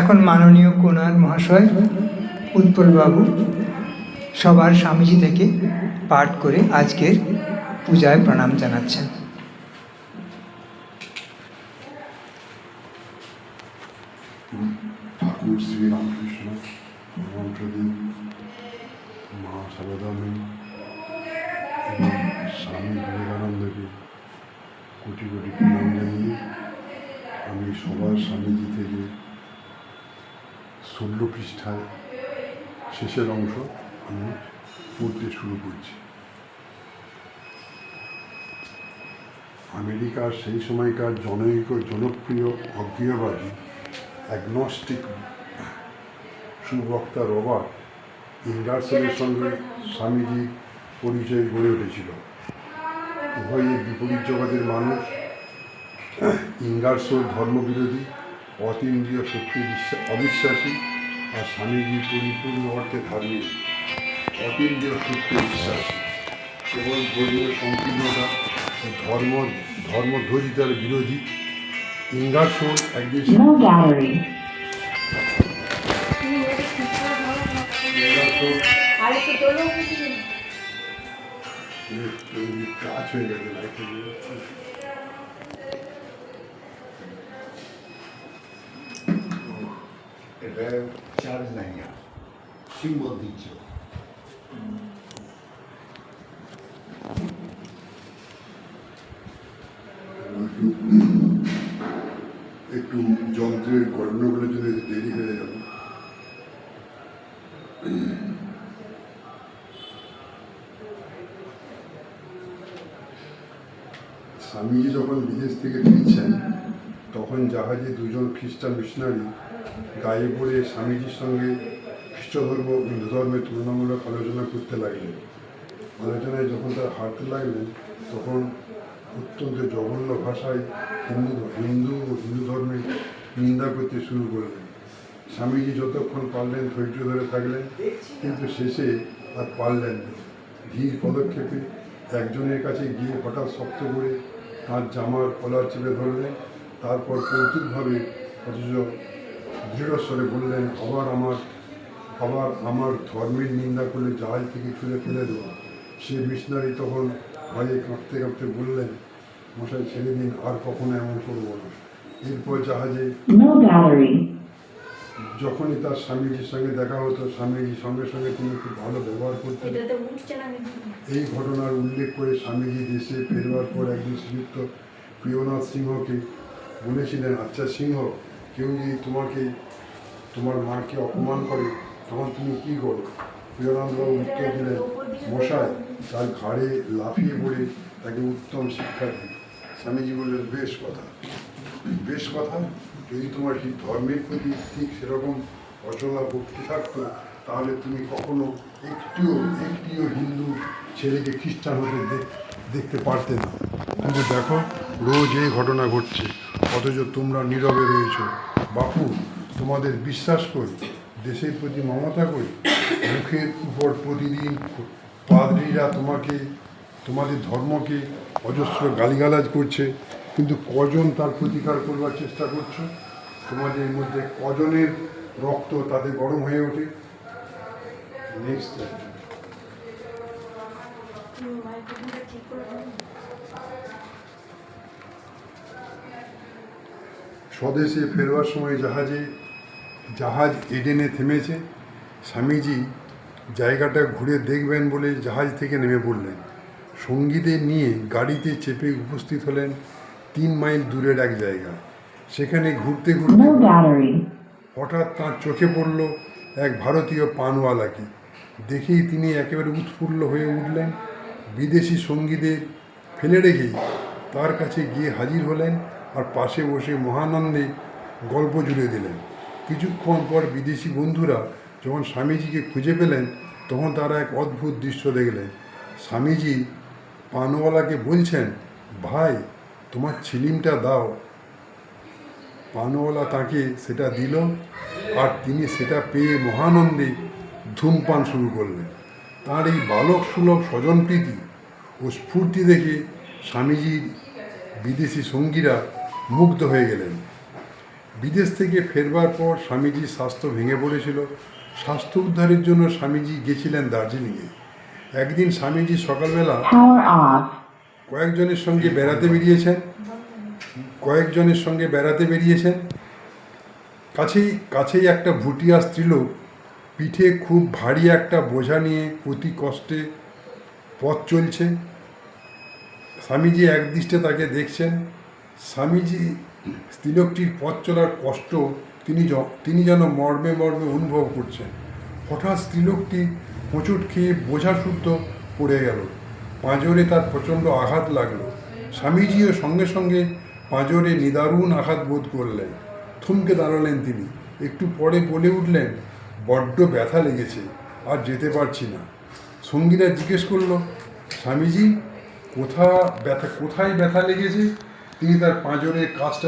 এখন মাননীয় কোনার মহাশয় উৎপলবাবু সবার স্বামীজি থেকে পাঠ করে আজকের পূজায় প্রণাম জানাচ্ছেন। ঠাকুর শ্রীরামকৃষ্ণ মন্ত্রদীপ মা সারদামী এবং স্বামী বিবেকানন্দকে কোটি কোটি প্রণাম জানিয়ে আমি সবার স্বামীজি থেকে ষোলো পৃষ্ঠায় শেষের অংশ আমি পড়তে শুরু করছি। আমেরিকার সেই সময়কার জনৈক, জনপ্রিয় অজ্ঞেয়বাদী অ্যাগনস্টিক সুবক্তা রবার্ট ইন্ডারসনের সঙ্গে স্বামীজি পরিচয় গড়ে উঠেছিল। উভয়ের বিপরীত জগতের মানুষ ইঙ্গারসোর ধর্মবিরোধী অতীন্দ্রিয় শক্তি বিশ্বাস অবিশ্বাসী আর স্বামীজি পরিপূর্ণ অর্থে ধার্মিক। অতীন্দ্রিয় শক্তি বিশ্বাসী। কেবল ধর্মীয় সংকীর্ণতা ধর্ম ধর্মধ্বজিতার বিরোধী ইঙ্গারসোর একদিন কাজ হয়ে গেছে লাইফে এটা চার্জ নাই আর সিম্বল দিচ্ছে একটু যন্ত্রের গণ্ডগোলের জন্য দেরি হয়ে গেল স্বামীজি যখন বিদেশ থেকে ফিরছেন তখন জাহাজে দুজন খ্রিস্টান মিশনারি গায়ে পড়ে স্বামীজির সঙ্গে খ্রিস্ট ধর্ম হিন্দু ধর্মের তুলনামূলক আলোচনা করতে লাগলেন। আলোচনায় যখন তারা হাঁটতে লাগলেন তখন অত্যন্ত জঘন্য ভাষায় হিন্দু হিন্দু ও হিন্দু ধর্মের নিন্দা করতে শুরু করলেন। স্বামীজি যতক্ষণ পারলেন ধৈর্য ধরে থাকলেন, কিন্তু শেষে আর পারলেন না। ধীর পদক্ষেপে একজনের কাছে গিয়ে হঠাৎ শক্ত করে তার জামার কলার চেপে ধরলেন, তারপর কৌতুকভাবে অথচ দৃঢ়স্বরে বললেন আবার আমার আবার আমার ধর্মের নিন্দা করলে জাহাজ থেকে ছুঁড়ে ফেলে দেবো। সে মিশনারি তখন ভয়ে কাঁপতে কাঁপতে বললেন মশাই ছেড়ে দিন আর কখনো এমন করব না। এরপর জাহাজে যখনই তার স্বামীজির সঙ্গে দেখা হতো স্বামীজি সঙ্গে সঙ্গে তিনি খুব ভালো ব্যবহার করতেন। এই ঘটনার উল্লেখ করে স্বামীজি দেশে ফেরবার পর একদিন শ্রীযুক্ত প্রিয়নাথ সিংহকে বলেছিলেন আচ্ছা সিংহ কেউ যদি তোমাকে, তোমার মাকে অপমান করে, তখন তুমি কী করো প্রিয়নাথবাবু উত্তর দিলেন, মশাই, তার ঘাড়ে লাফিয়ে পড়ে তাকে উত্তম শিক্ষা দিই স্বামীজি বললেন, বেশ কথা। বেশ কথা। যদি তোমার ঠিক ধর্মের প্রতি ঠিক সেরকম অচলা ভক্তি থাকতো, তাহলে তুমি কখনো একটিও একটিও হিন্দু ছেলেকে খ্রিস্টান হতে দেখতে পারতে না। কিন্তু দেখো, রোজ এই ঘটনা ঘটছে। অথচ তোমরা নীরবে রয়েছ। বাপু, তোমাদের বিশ্বাস করি, দেশের প্রতি মমতা করি, মুখের উপর প্রতিদিন পাদ্রীরা তোমাকে, তোমাদের ধর্মকে অজস্র গালিগালাজ করছে। কিন্তু কজন তার প্রতিকার করবার চেষ্টা করছ? তোমাদের মধ্যে কজনের রক্ত তাতে গরম হয়ে ওঠে? নেক্সট মাইক্রোফোনটা ঠিক করে দাও। স্বদেশে ফেরবার সময় জাহাজে জাহাজ এডেনে থেমেছে। স্বামীজি জায়গাটা ঘুরে দেখবেন বলে জাহাজ থেকে নেমে পড়লেন। সঙ্গীদের নিয়ে গাড়িতে চেপে উপস্থিত হলেন তিন মাইল দূরের এক জায়গা। সেখানে ঘুরতে ঘুরতে হঠাৎ তাঁর চোখে পড়ল এক ভারতীয় পানওয়ালাকে। দেখেই তিনি একেবারে উৎফুল্ল হয়ে উঠলেন। বিদেশি সঙ্গীদের ফেলে রেখেই তার কাছে গিয়ে হাজির হলেন আর পাশে বসে মহানন্দে গল্প জুড়ে দিলেন। কিছুক্ষণ পর বিদেশি বন্ধুরা যখন স্বামীজিকে খুঁজে পেলেন, তখন তারা এক অদ্ভুত দৃশ্য দেখলেন। স্বামীজি পানওয়ালাকে বলছেন, ভাই, তোমার ছিলিমটা দাও। পানওয়ালা তাকে সেটা দিল আর তিনি সেটা পেয়ে মহানন্দে ধূমপান শুরু করলেন। তার এই বালক সুলভ স্বজনপ্রীতি ও স্ফূর্তি দেখে স্বামীজির বিদেশি সঙ্গীরা মুগ্ধ হয়ে গেলেন। বিদেশ থেকে ফেরবার পর স্বামীজির স্বাস্থ্য ভেঙে পড়েছিল। স্বাস্থ্য উদ্ধারের জন্য স্বামীজি গেছিলেন দার্জিলিংয়ে। একদিন স্বামীজি সকালবেলা কয়েকজনের সঙ্গে বেড়াতে বেরিয়েছেন। কয়েকজনের সঙ্গে বেড়াতে বেরিয়েছেন। কাছেই কাছেই একটা ভুটিয়া স্ত্রীলোক পিঠে খুব ভারী একটা বোঝা নিয়ে অতি কষ্টে পথ চলছে। স্বামীজি একদৃষ্টে তাকে দেখছেন। স্বামীজি স্ত্রীলোকটির পথ চলার কষ্ট তিনি তিনি যেন মর্মে মর্মে অনুভব করছেন। হঠাৎ স্ত্রীলোকটি হোঁচট খেয়ে বোঝা শুদ্ধ পড়ে গেল। পাঁজরে তার প্রচণ্ড আঘাত লাগল। স্বামীজিও সঙ্গে সঙ্গে পাঁজরে নিদারুণ আঘাত বোধ করলেন। থমকে দাঁড়ালেন তিনি। একটু পরে বলে উঠলেন, বড্ড ব্যথা লেগেছে, আর যেতে পারছি না। সঙ্গীরা জিজ্ঞেস করল, স্বামীজি, কোথা ব্যথা, কোথায় ব্যথা লেগেছে? তিনি তার পাঁজরের কাজটা